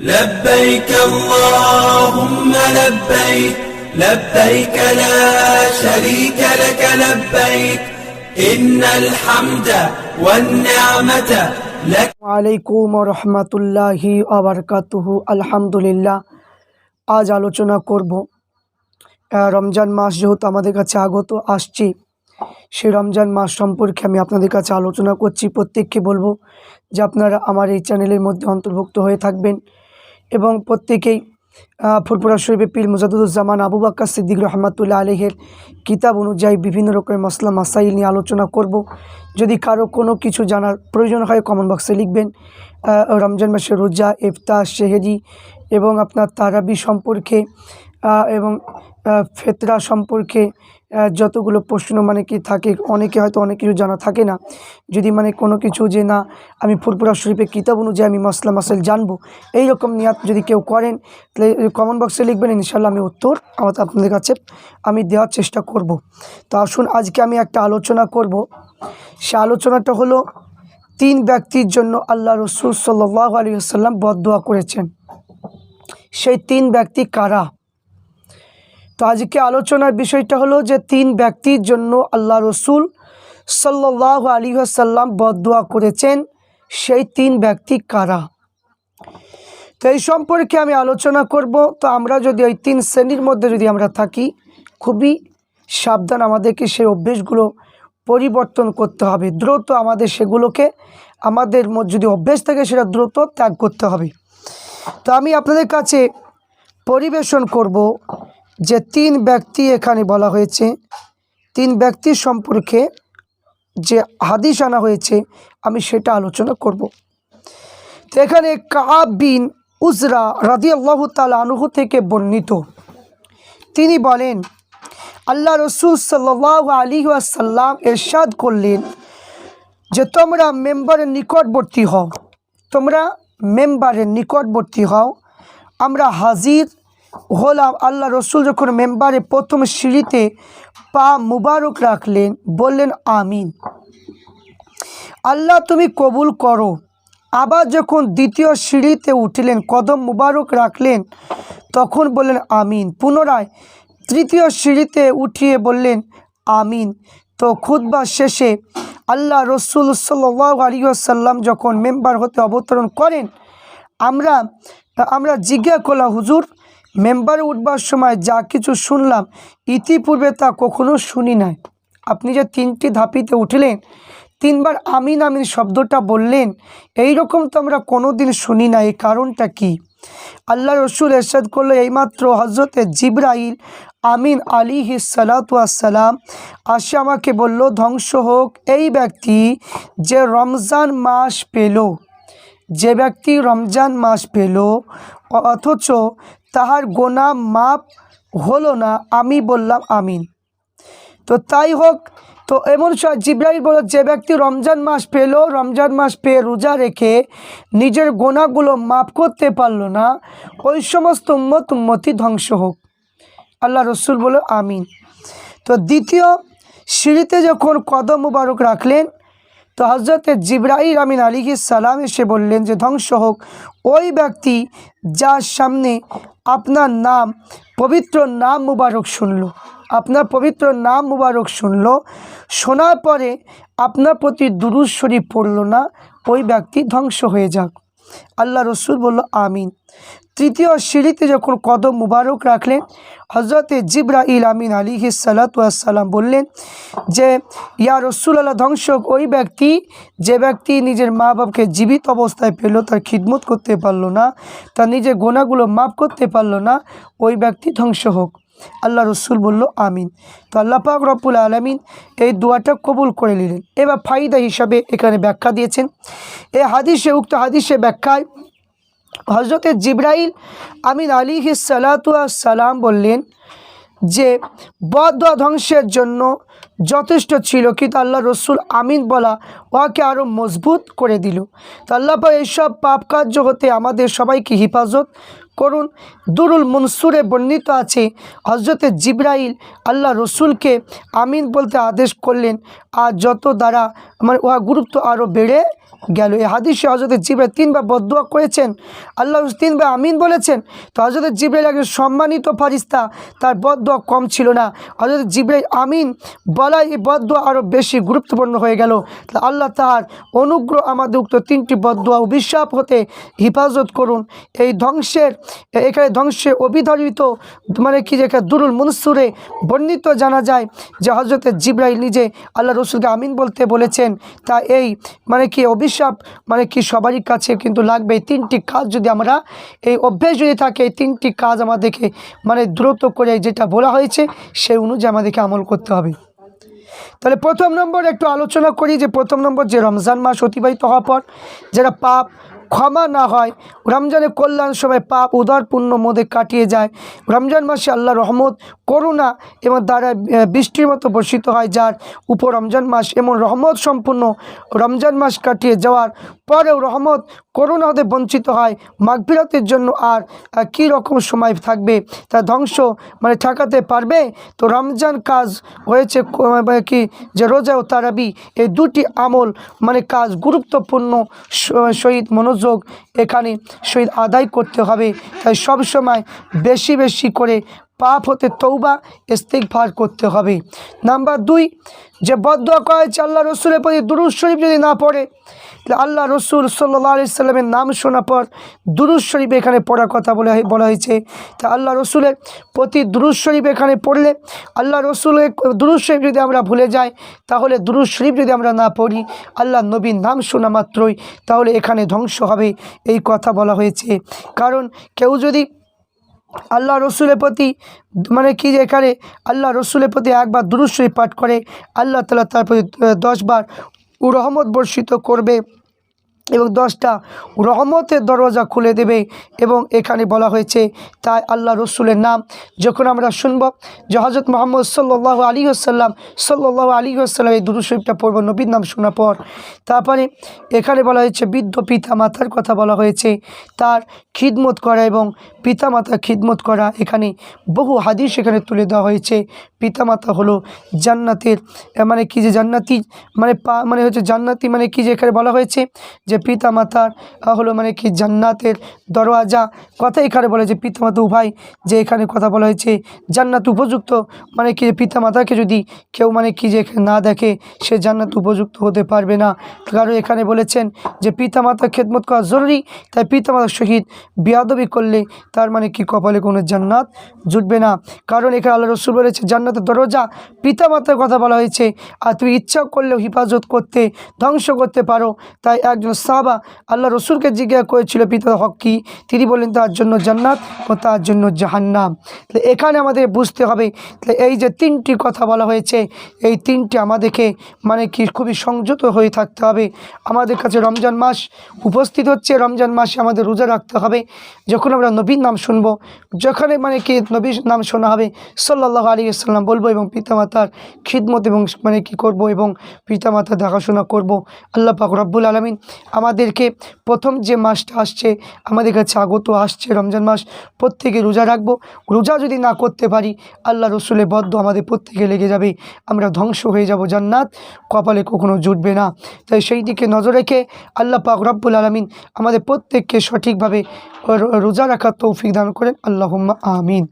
لبيك اللهم لبيك لبيك لا شريك لك لبيك إن الحمد والنعمة لك আলাইকুম রহমতুল্লাহি আবরকাতুহু আলহামদুলিল্লাহ আজ আলোচনা করব আহ, রমজান মাস যেহেতু আমাদের কাছে আগত আসছে সেই রমজান মাস সম্পর্কে আমি আপনাদের কাছে আলোচনা করছি প্রত্যেককে বলবো যে আপনারা আমার এই চ্যানেলের মধ্যে অন্তর্ভুক্ত হয়ে থাকবেন এবং প্রত্যেকেই ফুরফুরা শরীফে পীর মুজাদুজ্জামান আবু বাক্কা সিদ্দিক রহমাতুল্লাহ আলহের কিতাব অনুযায়ী বিভিন্ন রকমের মশলা মাসাইল নিয়ে আলোচনা করব। যদি কারও কোনো কিছু জানার প্রয়োজন হয় কমেন্ট বক্সে লিখবেন। রমজান মাসের রোজা, ইফতার শেহেরি এবং আপনার তারাবি সম্পর্কে এবং ফেতরা সম্পর্কে যতগুলো প্রশ্ন মানে কি থাকে, অনেকে হয়তো অনেক কিছু জানা থাকে না। যদি মানে কোনো কিছু যে না, আমি ফুরপুরা শরীফে কিতাব অনুযায়ী আমি মশলা মাসাইল জানব এই রকম নিয়াত যদি কেউ করেন, তাহলে কমেন্ট বক্সে লিখবেন ইনশাল্লাহ আমি উত্তর আমার আপনাদের কাছে আমি দেওয়ার চেষ্টা করব। তো আসুন, আজকে আমি একটা আলোচনা করব। সে আলোচনাটা হলো তিন ব্যক্তির জন্য আল্লাহ রসুল সাল্লাহ আলী বদোয়া করেছেন। সেই তিন ব্যক্তি কারা? তো আজকে আলোচনার বিষয়টা হলো যে তিন ব্যক্তির জন্য আল্লাহ রসুল সাল্লাহ আলী আসাল্লাম বদোয়া করেছেন, সেই তিন ব্যক্তি কারা? তো এই সম্পর্কে আমি আলোচনা করব। তো আমরা যদি ওই তিন শ্রেণির মধ্যে যদি আমরা থাকি, খুবই সাবধান আমাদেরকে সেই অভ্যেসগুলো পরিবর্তন করতে হবে। দ্রুত আমাদের সেগুলোকে, আমাদের যদি অভ্যেস থাকে সেটা দ্রুত ত্যাগ করতে হবে। তো আমি আপনাদের কাছে পরিবেশন করব। যে তিন ব্যক্তি এখানে বলা হয়েছে, তিন ব্যক্তির সম্পর্কে যে হাদিস আনা হয়েছে, আমি সেটা আলোচনা করব। তো এখানে কাব বিন উজরা রাদি আল্লাহ তাল আনুহু থেকে বর্ণিত। তিনি বলেন, আল্লাহ রসুল সাল্লাহ আলী আসাল্লাম এরশাদ করলেন যে তোমরা মেম্বারের নিকটবর্তী হও, তোমরা মেম্বারের নিকটবর্তী হও, আমরা হাজির হলাম আল্লাহ রসুল যখন মেম্বারে প্রথম সিঁড়িতে পা মুবারক রাখলেন, বললেন, আমিন। আল্লাহ, তুমি কবুল করো। আবার যখন দ্বিতীয় সিঁড়িতে উঠলেন, কদম মুবারক রাখলেন, তখন বললেন, আমিন। পুনরায় তৃতীয় সিঁড়িতে উঠিয়ে বললেন, আমিন। তো খুদ্া শেষে আল্লাহ রসুল সাল্লাহ আলিয়াল্লাম যখন মেম্বার হতে অবতরণ করেন, আমরা আমরা জিজ্ঞা করলাম, হুজুর মেম্বারে উঠবার সময় যা কিছু শুনলাম, ইতিপূর্বে তা কখনো শুনি নাই। আপনি যে তিনটি ধাপিতে উঠলেন, তিনবার আমিন আমিন শব্দটা বললেন এই রকম তো আমরা কোনো দিন শুনি না এই কারণটা কি? আল্লাহ রসুল এরশাদ করল এইমাত্র হজরতে জিব্রাইল আমিন আলী সালাতাম আসে আমাকে বলল, ধ্বংস হোক এই ব্যক্তি যে রমজান মাস পেল। যে ব্যক্তি রমজান মাস পেল, অথচ তাহার গোনা মাপ হলো না। আমি বললাম, আমিন। তো তাই হোক, তো এমন জিব্রাইল বলল, যে ব্যক্তি রমজান মাস পেল, রমজান মাস পেয়ে রোজা রেখে নিজের গোনাগুলো মাফ করতে পারল না, ওই সমস্ত উম্মত উম্মতি ধ্বংস হোক। আল্লাহ রসুল বলল, আমিন। তো দ্বিতীয় সিঁড়িতে যখন কদম মুবারক রাখলেন তো হজরতে জিব্রাহির আমিন আলিহি সালাম এসে বললেন যে, ধ্বংস হোক। ওই ব্যক্তি যার সামনে আপনার নাম, পবিত্র নাম মুবারক শুনল, আপনার পবিত্র নাম মুবারক শুনল, শোনার পরে আপনার প্রতি দুরুজ শরীফ পড়ল না, ওই ব্যক্তি ধ্বংস হয়ে যাক। আল্লাহ রসুল বলল, আমিন। তৃতীয় সিঁড়িতে যখন কদম মুবারক রাখলেন হজরতে জিব্রাইল আমিন আলী সালাতাম বললেন যে, ইয়া রসুল আল্লাহ ধ্বংস হোক, ওই ব্যক্তি, যে ব্যক্তি নিজের মা বাপকে জীবিত অবস্থায় পেল, তার খিদমত করতে পারল না, তার নিজের গোনাগুলো মাফ করতে পারল না, ওই ব্যক্তি ধ্বংস হোক। আল্লাহ রসুল বলল, আমিন। তো আল্লাহ পাক রব্বুল আলমিন এই দোয়াটা কবুল করে নিলেন। এবার ফায়দা হিসাবে এখানে ব্যাখ্যা দিয়েছেন। এই হাদিসে, উক্ত হাদিসে ব্যাখ্যায় হজরতে জিব্রাইল আমিন আলী সালাম বললেন যে বদ ধ্বংসের জন্য যথেষ্ট ছিল, কিন্তু আল্লাহ রসুল আমিন বলা ওকে আরও মজবুত করে দিল। তো আল্লাহ এইসব পাপ কার্য হতে আমাদের সবাইকে হেফাজত করুন। দুরুল মনসুরে বর্ণিত আছে হজরতে জিব্রাইল আল্লাহ রসুলকে আমিন বলতে আদেশ করলেন, আর যত দ্বারা মানে উহা গুরুত্ব আরও বেড়ে গেল। এই হাদিসে হজরত জিব্রাইল তিনবার বদুয়া করেছেন। আল্লাহ তিনবার আমিন বলেছেন। তো হজরত জিব্রাইল একজন সম্মানিত ফারিস্তা তার বদুয়া কম ছিল না। হজরত জিব্রাইল আমিন বলাই এই বদুয়া আরও বেশি গুরুত্বপূর্ণ হয়ে গেল। আল্লাহ তাহার অনুগ্রহ আমাদের উক্ত তিনটি বদুয়া অভিশাপ হতে হেফাজত করুন। এই ধ্বংসের, এখানে ধ্বংসে অভিধারিত মানে কি যে দুরুল মনসুরে বর্ণিত জানা যায় যে হজরত জিব্রাইল নিজে আল্লাহ রসুলকে আমিন বলতে বলেছেন। তা এই মানে কি অভিশাপ মানে কি সবারই কাছে কিন্তু লাগবে। এই তিনটি কাজ যদি আমরা এই অভ্যেস যদি থাকে, এই তিনটি কাজ আমাদেরকে মানে দ্রুত করে যেটা বলা হয়েছে, সেই অনুযায়ী আমাদেরকে আমল করতে হবে। তাহলে প্রথম নম্বর একটু আলোচনা করি যে প্রথম নম্বর যে রমজান মাস অতিবাহিত হওয়ার পর যারা পাপ ক্ষমা না হয়। রমজানের কল্যাণ সময় পাপ উদার পুণ্য মধ্যে কাটিয়ে যায়। রমজান মাসে আল্লাহ রহমত, করুণা এবং দ্বারা বৃষ্টির মতো বর্ষিত হয়, যার উপর রমজান মাস এমন রহমত সম্পূর্ণ রমজান মাস কাটিয়ে যাওয়ার পরেও রহমত করুণা হতে বঞ্চিত হয়। মাগফিরাতের জন্য আর কী রকম সময় থাকবে? তা ধ্বংস মানে ঠেকাতে পারবে? তো রমজান কাজ হয়েছে মানে কি, যে রোজা ও তারাবি, এই দুটি আমল মানে কাজ গুরুত্বপূর্ণ শহীদ মনোযোগ এখানে শহীদ আদায় করতে হবে। তাই সব সময় বেশি বেশি করে পাপ হতে তৌবা ইস্তেকভার করতে হবে। নাম্বার দুই, যে বদ্ধ হয়েছে আল্লাহ রসুলের প্রতি দুরুজ শরীফ যদি না পড়ে আল্লাহ রসুল সাল্লাহ আলি সাল্লামের নাম শোনা পর দুরুজ শরীফ এখানে পড়ার কথা বলা বলা হয়েছে। তা আল্লাহ রসুলের প্রতি দুরুজ শরীফ এখানে পড়লে আল্লাহ রসুলের দুরুজ শরীফ যদি আমরা ভুলে যাই তাহলে দুরুজ শরীফ যদি আমরা না পড়ি আল্লাহ নবীর নাম শোনা মাত্রই তাহলে এখানে ধ্বংস হবে এই কথা বলা হয়েছে। কারণ কেউ যদি আল্লাহ রসুলের প্রতি মানে কি যে এখানে আল্লাহ রসুলের প্রতি একবার দুরুশ্বরী পাঠ করে আল্লাহ তালা তার প্রতি আহ, রহমত বর্ষিত করবে। এবং দশটা রহমতের দরজা খুলে দেবে এবং এখানে বলা হয়েছে, তাই আল্লাহ রসুলের নাম যখন আমরা শুনব যে হজরত মোহাম্মদ সাল্লাহ আলী আসাল্লাম সাল্লাহ আলী আসাল্লাম এই দুরু শরীফটা পড়ব, নবীর নাম শোনার পর। তারপরে এখানে বলা হয়েছে, বৃদ্ধ পিতা মাতার কথা বলা হয়েছে, তার খিদমত করা এবং পিতা পিতামাতা খিদমত করা। এখানে বহু হাদিস এখানে তুলে দেওয়া হয়েছে, পিতামাতা হলো জান্নাতের মানে কি যে জান্নাতি মানে পা মানে হচ্ছে জান্নাতি মানে কি যে এখানে বলা হয়েছে যে পিতামাতার হলো মানে কি জান্নাতের দরওয়াজা। কথা এখানে বলে যে পিতামাতা উভয়, যে এখানে কথা বলা হয়েছে জান্নাত উপযুক্ত। মানে কি পিতামাতাকে যদি কেউ মানে কি যে না দেখে, সে জান্নাত উপযুক্ত হতে পারবে না। কারণ এখানে বলেছেন যে পিতামাতা খেদমত করা জরুরি, তাই পিতামাতার সহিত বিয়াদবি করলে তার মানে কি কপালে কোনো জান্নাত জুটবে না। কারণ এখানে আল্লাহ রসুল বলেছে, জান্নাতের দরজা পিতা পিতামাতার কথা বলা হয়েছে, আর তুমি ইচ্ছা করলেও হেফাজত করতে, ধ্বংস করতে পারো। তাই একজন সাহাবা আল্লাহ রসুলকে জিজ্ঞাসা করেছিল, পিতা হক কী? তিনি বললেন, তার জন্য জান্নাত ও তার জন্য জাহান্নাম। তাহলে এখানে আমাদের বুঝতে হবে, তাহলে এই যে তিনটি কথা বলা হয়েছে, এই তিনটি আমাদেরকে মানে কি খুবই সংযত হয়ে থাকতে হবে। আমাদের কাছে রমজান মাস উপস্থিত হচ্ছে, রমজান মাসে আমাদের রোজা রাখতে হবে। যখন আমরা নবীর নাম শুনব যেখানে মানে কি নবীর নাম শোনা হবে সাল্লাহ আলী আসসালাম বলব এবং পিতামাতার খিদমত এবং মানে কি করব এবং পিতামাতার দেখাশোনা করব। আল্লাহ পাক রব্বুল আলমিন আমাদেরকে প্রথম যে মাসটা আসছে, আমাদের কাছে আগত আসছে রমজান মাস, প্রত্যেকে রোজা রাখব। রোজা যদি না করতে পারি, আল্লাহ রসুলের বদ্ধ আমাদের প্রত্যেকে লেগে যাবে। আমরা ধ্বংস হয়ে যাব জান্নাত, কপালে কখনো জুটবে না। তাই সেই দিকে নজর রেখে আল্লাহ পাক রব্বুল আলমিন আমাদের প্রত্যেককে সঠিকভাবে রোজা রাখার তৌফিক দান করেন। আল্লাহ আমিন।